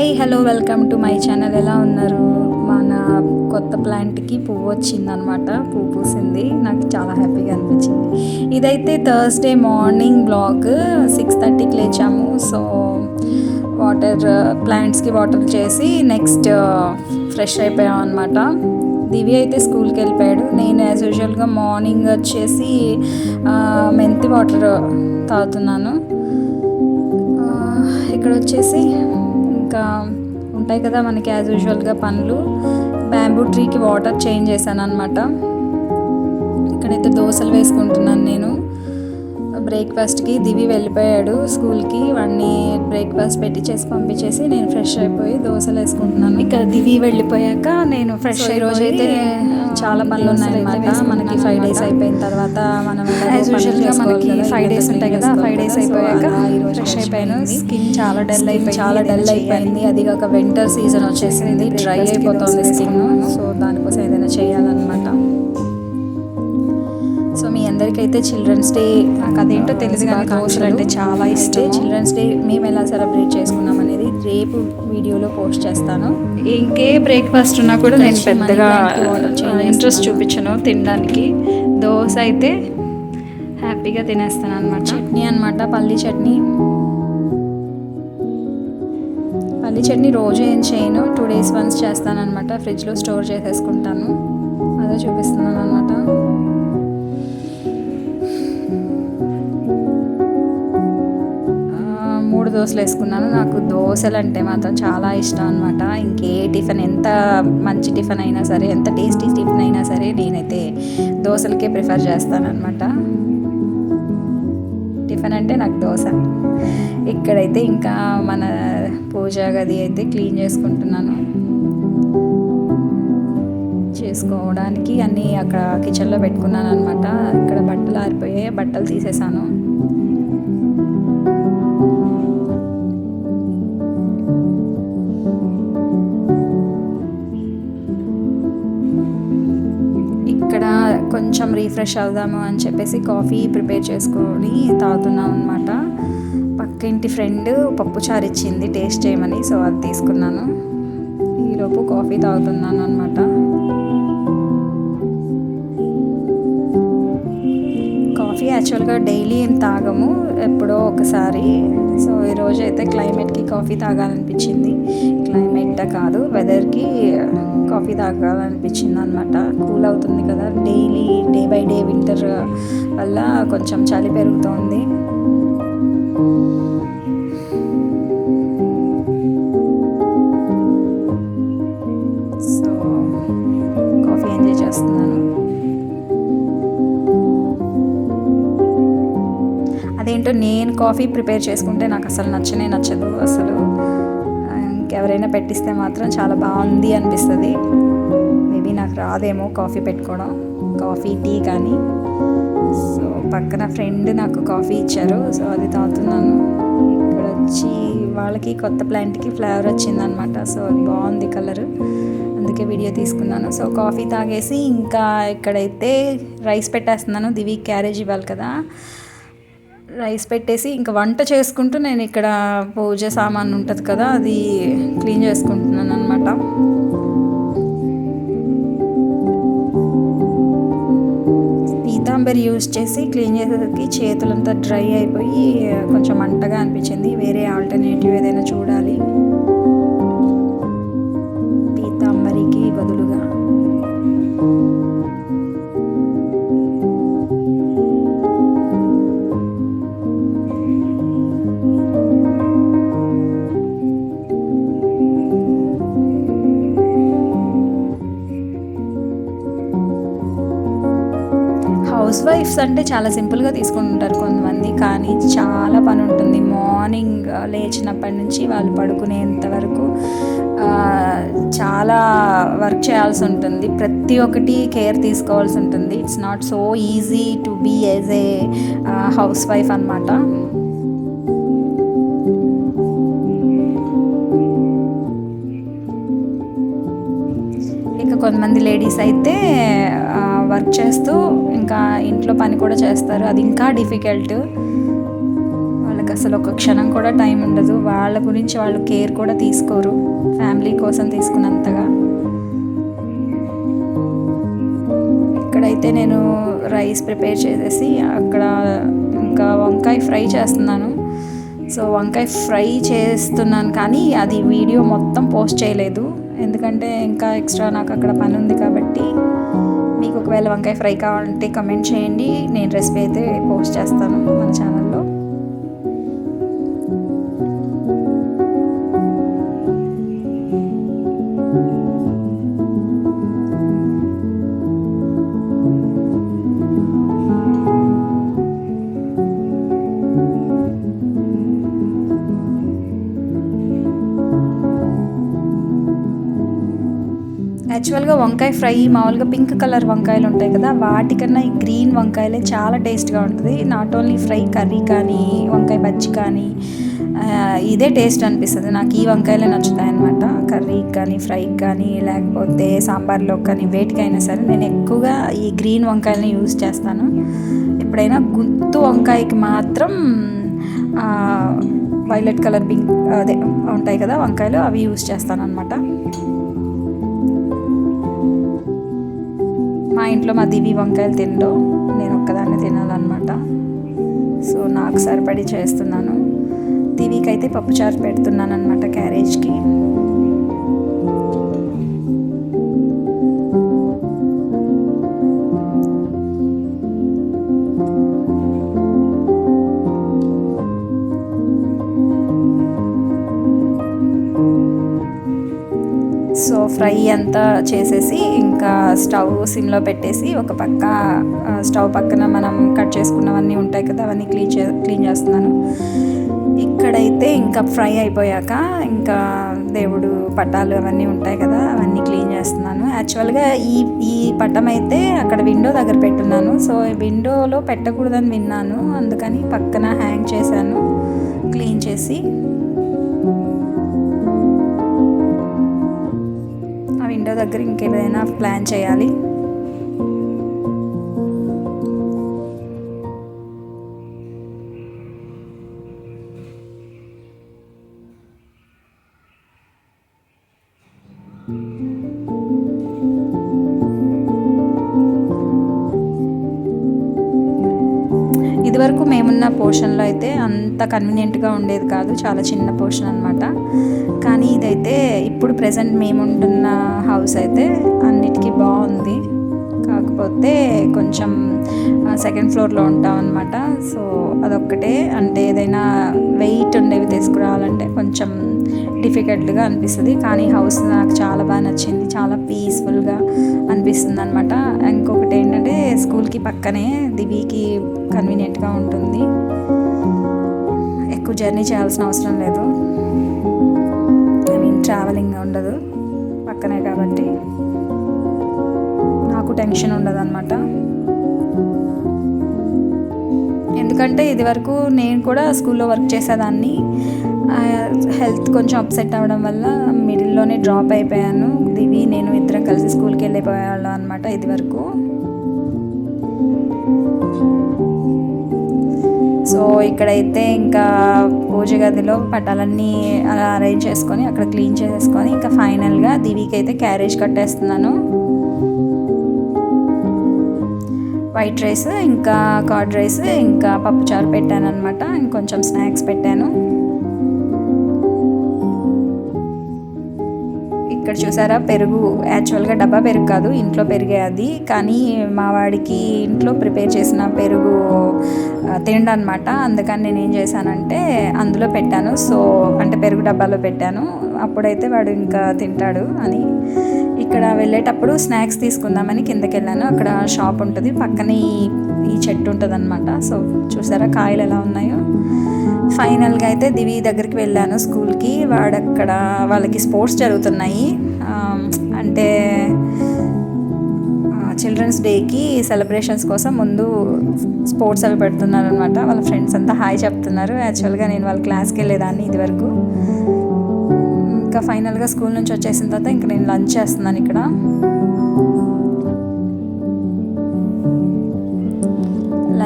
Hey hello welcome to my channel ఎలా ఉన్నారు? మన కొత్త ప్లాంట్కి పువ్వు వచ్చిందనమాట. పువ్వు పూసింది. నాకు చాలా హ్యాపీగా అనిపించింది. ఇదైతే థర్స్డే మార్నింగ్ బ్లాగ్ సిక్స్ థర్టీకి లేచాము. సో వాటర్ ప్లాంట్స్కి వాటర్ చేసి నెక్స్ట్ ఫ్రెష్ uh, అయిపోయాం అనమాట దివి అయితే స్కూల్కి వెళ్ళిపోయాడు. నేను యాజ్ యూజువల్గా మార్నింగ్ వచ్చేసి మెంతి వాటర్ తాగుతున్నాను. ఇక్కడ వచ్చేసి ఇంకా ఉంటాయి కదా మనకి యాజ్ యూజువల్గా పండ్లు. బ్యాంబూ ట్రీకి వాటర్ చేంజ్ చేశాను అనమాట ఇక్కడైతే దోశలు వేసుకుంటున్నాను నేను. బ్రేక్ఫాస్ట్కి దివి వెళ్ళిపోయాడు స్కూల్కి. వాడిని బ్రేక్ఫాస్ట్ పెట్టి చేసి పంపించేసి నేను ఫ్రెష్ అయిపోయి దోశలు వేసుకుంటున్నాను. ఇక దివి వెళ్ళిపోయాక నేను ఫ్రెష్ ఈ రోజు అయితే చాలా పనులు ఉన్నాయన్నమాట. మనకి ఫైవ్ డేస్ అయిపోయిన తర్వాత మనం యాజ్ యూజువల్గా మనకి ఫైవ్ డేస్ ఉంటాయి కదా ఫైవ్ డేస్ అయిపోయాక ఫ్రెష్ అయిపోయాను. స్కిన్ చాలా డల్ అయిపోయింది చాలా డల్ అయిపోయింది. అది కాక వింటర్ సీజన్ వచ్చేసింది. డ్రై అయిపోతుంది స్కిన్ సో దానికోసం ఏదైనా చేయాలన్నమాట అందరికైతే చిల్డ్రన్స్ డే నాకు అదేంటో కానీ దోశలు అంటే చాలా ఇష్టం. చిల్డ్రన్స్ డే మేము ఎలా సెలబ్రేట్ చేసుకున్నాం అనేది రేపు వీడియోలో పోస్ట్ చేస్తాను. ఇంకే బ్రేక్ఫాస్ట్ ఉన్నా కూడా నేను పెద్దగా ఇంట్రెస్ట్. చూపించను తినడానికి. దోశ అయితే హ్యాపీగా తినేస్తాను అనమాట చట్నీ అనమాట పల్లి చట్నీ. పల్లి చట్నీ రోజు ఏం చేయను టూ డేస్ వన్స్ చేస్తాను అనమాట ఫ్రిడ్జ్లో స్టోర్ చేసేసుకుంటాను. అదే చూపిస్తున్నాను అనమాట దోశలు వేసుకున్నాను. నాకు దోశలు అంటే మాత్రం చాలా ఇష్టం అనమాట ఇంకే టిఫిన్ ఎంత మంచి టిఫిన్ అయినా సరే ఎంత టేస్టీ టిఫిన్ అయినా సరే నేనైతే దోశలకే ప్రిఫర్ చేస్తానమాట టిఫిన్ అంటే నాకు దోశ. ఇక్కడైతే ఇంకా మన పూజా గది అయితే క్లీన్ చేసుకుంటున్నాను. చేసుకోవడానికి అన్నీ అక్కడ కిచెన్లో పెట్టుకున్నాను అనమాట ఇక్కడ బట్టలు ఆరిపోయాయి బట్టలు తీసేసాను. కొంచెం రీఫ్రెష్ అవుదాము అని చెప్పేసి కాఫీ ప్రిపేర్ చేసుకొని తాగుతున్నాం అనమాట పక్కింటి ఫ్రెండ్ పప్పుచారు ఇచ్చింది టేస్ట్ చేయమని సో అది తీసుకున్నాను. ఈలోపు కాఫీ తాగుతున్నాను అనమాట కాఫీ యాక్చువల్గా డైలీ ఏం తాగము ఎప్పుడో ఒకసారి. సో ఈరోజు అయితే క్లైమేట్కి కాఫీ తాగాలనిపించింది. క్లైమేట్ కాదు వెదర్కి కాఫీ తాగాలనిపించింది అనమాట కూల్ అవుతుంది కదా daily day by day winter వల్ల కొంచెం చలి పెరుగుతోంది. నేను కాఫీ ప్రిపేర్ చేసుకుంటే నాకు అసలు నచ్చనే నచ్చదు. అసలు ఇంకెవరైనా పెట్టిస్తే మాత్రం చాలా బాగుంది అనిపిస్తుంది. మేబీ నాకు రాదేమో కాఫీ పెట్టుకోవడం కాఫీ టీ కానీ. సో పక్కన ఫ్రెండ్ నాకు కాఫీ ఇచ్చారు. సో అది తాగుతున్నాను. ఇక్కడ వచ్చి వాళ్ళకి కొత్త ప్లాంట్కి ఫ్లేవర్ వచ్చిందనమాట. సో అది బాగుంది కలర్. అందుకే వీడియో తీసుకున్నాను. సో కాఫీ తాగేసి ఇంకా ఇక్కడైతే రైస్ పెట్టేస్తున్నాను. దివి క్యారేజ్ ఇవ్వాలి కదా. రైస్ పెట్టేసి ఇంకా వంట చేసుకుంటూ నేను ఇక్కడ పూజ సామాన్ ఉంటుంది కదా అది క్లీన్ చేసుకుంటున్నాను అనమాట పీతాంబరి యూజ్ చేసి క్లీన్ చేసేసరికి చేతులంతా డ్రై అయిపోయి కొంచెం మంటగా అనిపించింది. వేరే ఆల్టర్నేటివ్ ఏదైనా చూడాలి. హౌస్ అంటే చాలా సింపుల్గా తీసుకుంటారు కొంతమంది కానీ చాలా పని ఉంటుంది మార్నింగ్ లేచినప్పటి నుంచి వాళ్ళు పడుకునేంత వరకు చాలా వర్క్ చేయాల్సి ఉంటుంది. ప్రతి ఒక్కటి కేర్ తీసుకోవాల్సి ఉంటుంది. It's not so easy to be as a housewife అనమాట ఇక కొంతమంది లేడీస్ అయితే వర్క్ చేస్తూ ఇంకా ఇంట్లో పని కూడా చేస్తారు. అది ఇంకా డిఫికల్ట్ వాళ్ళకి అసలు ఒక క్షణం కూడా టైం ఉండదు. వాళ్ళ గురించి వాళ్ళు కేర్ కూడా తీసుకోరు. ఫ్యామిలీ కోసం తీసుకున్నంతగా. ఇక్కడైతే నేను రైస్ ప్రిపేర్ చేసేసి అక్కడ ఇంకా వంకాయ ఫ్రై చేస్తున్నాను. సో వంకాయ ఫ్రై చేస్తున్నాను కానీ అది వీడియో మొత్తం పోస్ట్ చేయలేదు. ఎందుకంటే ఇంకా ఎక్స్ట్రా నాకు అక్కడ పని ఉంది కాబట్టి ఒకవేళ వంకాయ ఫ్రై కావాలంటే కమెంట్ చేయండి. నేను రెసిపీ అయితే పోస్ట్ చేస్తాను మన ఛానల్ యాక్చువల్గా వంకాయ ఫ్రై మామూలుగా పింక్ కలర్ వంకాయలు ఉంటాయి కదా వాటికన్నా ఈ గ్రీన్ వంకాయలే చాలా టేస్ట్గా ఉంటుంది. నాట్ ఓన్లీ ఫ్రై కర్రీ కానీ వంకాయ బజ్జి కానీ ఇదే టేస్ట్ అనిపిస్తుంది. నాకు ఈ వంకాయలే నచ్చుతాయి అనమాట కర్రీకి కానీ ఫ్రైకి కానీ లేకపోతే సాంబార్లో కానీ వేటికైనా సరే నేను ఎక్కువగా ఈ గ్రీన్ వంకాయలని యూజ్ చేస్తాను. ఎప్పుడైనా గుంతు వంకాయకి మాత్రం వైలెట్ కలర్ పింక్ అదే ఉంటాయి కదా వంకాయలు అవి యూజ్ చేస్తాను అనమాట మా ఇంట్లో మా దివి వంకాయలు తినడం నేను ఒక్కదాన్ని తినాలన్నమాట. సో నాకు సరిపడి చేస్తున్నాను. దివికి అయితే పప్పుచారు పెడుతున్నాను అనమాట క్యారేజ్కి. సో ఫ్రై అంతా చేసేసి ఇంకా స్టవ్ సిమ్లో పెట్టేసి ఒక పక్క స్టవ్ పక్కన మనం కట్ చేసుకున్నవన్నీ ఉంటాయి కదా అవన్నీ క్లీన్ చే క్లీన్ చేస్తున్నాను. ఇక్కడైతే ఇంకా ఫ్రై అయిపోయాక ఇంకా దేవుడు పటాలు అవన్నీ ఉంటాయి కదా అవన్నీ క్లీన్ చేస్తున్నాను. యాక్చువల్గా ఈ ఈ పటం అయితే అక్కడ విండో దగ్గర పెట్టున్నాను. సో విండోలో పెట్టకూడదని విన్నాను. అందుకని పక్కన హ్యాంగ్ చేశాను. క్లీన్ చేసి దగ్గర ఇంకేదైనా ప్లాన్ చేయాలి? ఇదివరకు మేమున్న పోర్షన్లో అయితే అంత కన్వీనియంట్గా ఉండేది కాదు. చాలా చిన్న పోర్షన్ అనమాట కానీ ఇదైతే ఇప్పుడు ప్రజెంట్ మేముంటున్న హౌస్ అయితే అన్నిటికీ బాగుంది. కాకపోతే కొంచెం సెకండ్ ఫ్లోర్లో ఉంటాం అనమాట సో అదొక్కటే. అంటే ఏదైనా వెయిట్ ఉండేవి తీసుకురావాలంటే కొంచెం డిఫికల్ట్గా అనిపిస్తుంది. కానీ హౌస్ నాకు చాలా బాగా నచ్చింది. చాలా పీస్ఫుల్గా అనిపిస్తుంది అనమాట ఇంకొకటి ఏంటంటే స్కూల్కి పక్కనే దివికి కన్వీనియంట్గా ఉంటుంది. ఎక్కువ జర్నీ చేయాల్సిన అవసరం లేదు. ట్రావెలింగ్ ఉండదు పక్కనే కాబట్టి. నాకు టెన్షన్ ఉండదు అనమాట ఎందుకంటే ఇది వరకు నేను కూడా స్కూల్లో వర్క్ చేసేదాన్ని. హెల్త్ కొంచెం అప్సెట్ అవ్వడం వల్ల మిడిల్లోనే డ్రాప్ అయిపోయాను. దివి నేను ఇద్దరం కలిసి స్కూల్కి వెళ్ళిపోయేవాళ్ళం అనమాట ఇది సో ఇక్కడైతే ఇంకా పూజ గదిలో పటాలన్నీ అలా అరేంజ్ చేసుకొని అక్కడ క్లీన్ చేసేసుకొని ఇంకా ఫైనల్గా దివికి అయితే క్యారేజ్ కట్టేస్తున్నాను. వైట్ రైస్ ఇంకా కర్డ్ రైస్ ఇంకా పప్పుచారు పెట్టాను అనమాట ఇంకొంచెం స్నాక్స్ పెట్టాను. ఇక్కడ చూసారా? పెరుగు యాక్చువల్గా డబ్బా పెరుగు కాదు ఇంట్లో పెరిగే అది. కానీ మా వాడికి ఇంట్లో ప్రిపేర్ చేసిన పెరుగు తినడం అనమాట అందుకని నేను ఏం చేశానంటే అందులో పెట్టాను. సో అంటే పెరుగు డబ్బాలో పెట్టాను. అప్పుడైతే వాడు ఇంకా తింటాడు అని. ఇక్కడ వెళ్ళేటప్పుడు స్నాక్స్ తీసుకుందామని కిందకి వెళ్ళాను. అక్కడ షాప్ ఉంటుంది. పక్కనే ఈ ఈ చెట్టు ఉంటుంది అనమాట సో చూసారా కాయలు ఎలా ఉన్నాయో? ఫైనల్గా అయితే దివి దగ్గరికి వెళ్ళాను స్కూల్కి. వాడక్కడ వాళ్ళకి స్పోర్ట్స్ జరుగుతున్నాయి. అంటే చిల్డ్రన్స్ డేకి సెలబ్రేషన్స్ కోసం ముందు స్పోర్ట్స్ అవి పెడుతున్నారు అనమాట వాళ్ళ ఫ్రెండ్స్ అంతా హాయ్ చెప్తున్నారు. యాక్చువల్గా నేను వాళ్ళ క్లాస్కి వెళ్ళేదాన్ని ఇది వరకు ఇంకా ఫైనల్గా స్కూల్ నుంచి వచ్చేసిన తర్వాత ఇంకా నేను లంచ్ చేస్తున్నాను ఇక్కడ.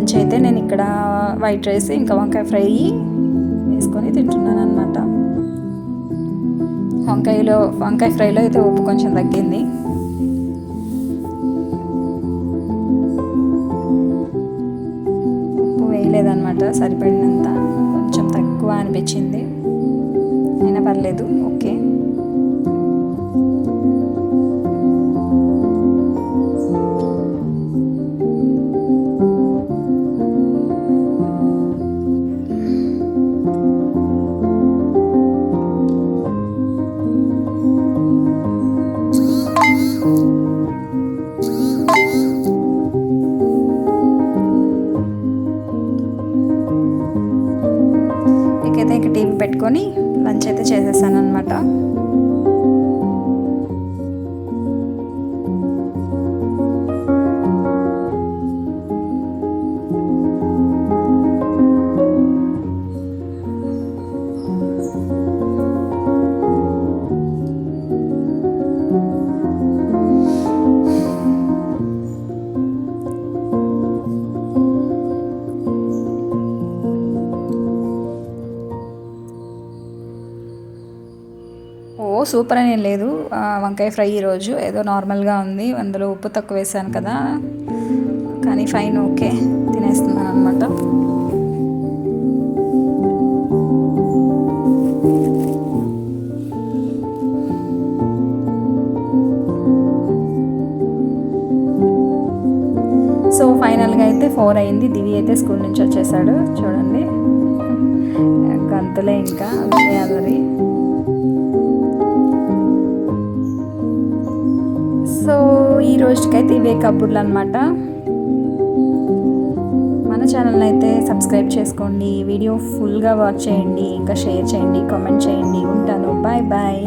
లంచ్ అయితే నేను ఇక్కడ వైట్ రైస్ ఇంకా వంకాయ ఫ్రై వేసుకొని తింటున్నాను అనమాట వంకాయలో వంకాయ ఫ్రైలో అయితే ఉప్పు కొంచెం తగ్గింది. ఉప్పు వేయలేదన్నమాట సరిపడినంత. కొంచెం తక్కువ అనిపించింది. అయినా పర్లేదు ఓకే. టీవీ పెట్టుకొని లంచ్ అయితే చేసేసాను అనమాట సూపర్ అని ఏం లేదు. వంకాయ ఫ్రై ఈరోజు ఏదో నార్మల్గా ఉంది. అందులో ఉప్పు తక్కువ వేసాను కదా. కానీ ఫైన్ ఓకే. తినేస్తున్నాను అనమాట సో ఫైనల్గా అయితే ఫోర్ అయింది. దివి అయితే స్కూల్ నుంచి వచ్చేసాడు. చూడండి. గంతులే ఇంకా. అదే అదరి సో ఈ రోజుకైతే ఇవే కబుర్లు అనమాట మన ఛానల్ని అయితే సబ్స్క్రైబ్ చేసుకోండి వీడియో ఫుల్గా వాచ్ చేయండి ఇంకా షేర్ చేయండి కామెంట్ చేయండి. ఉంటాను. Bye bye.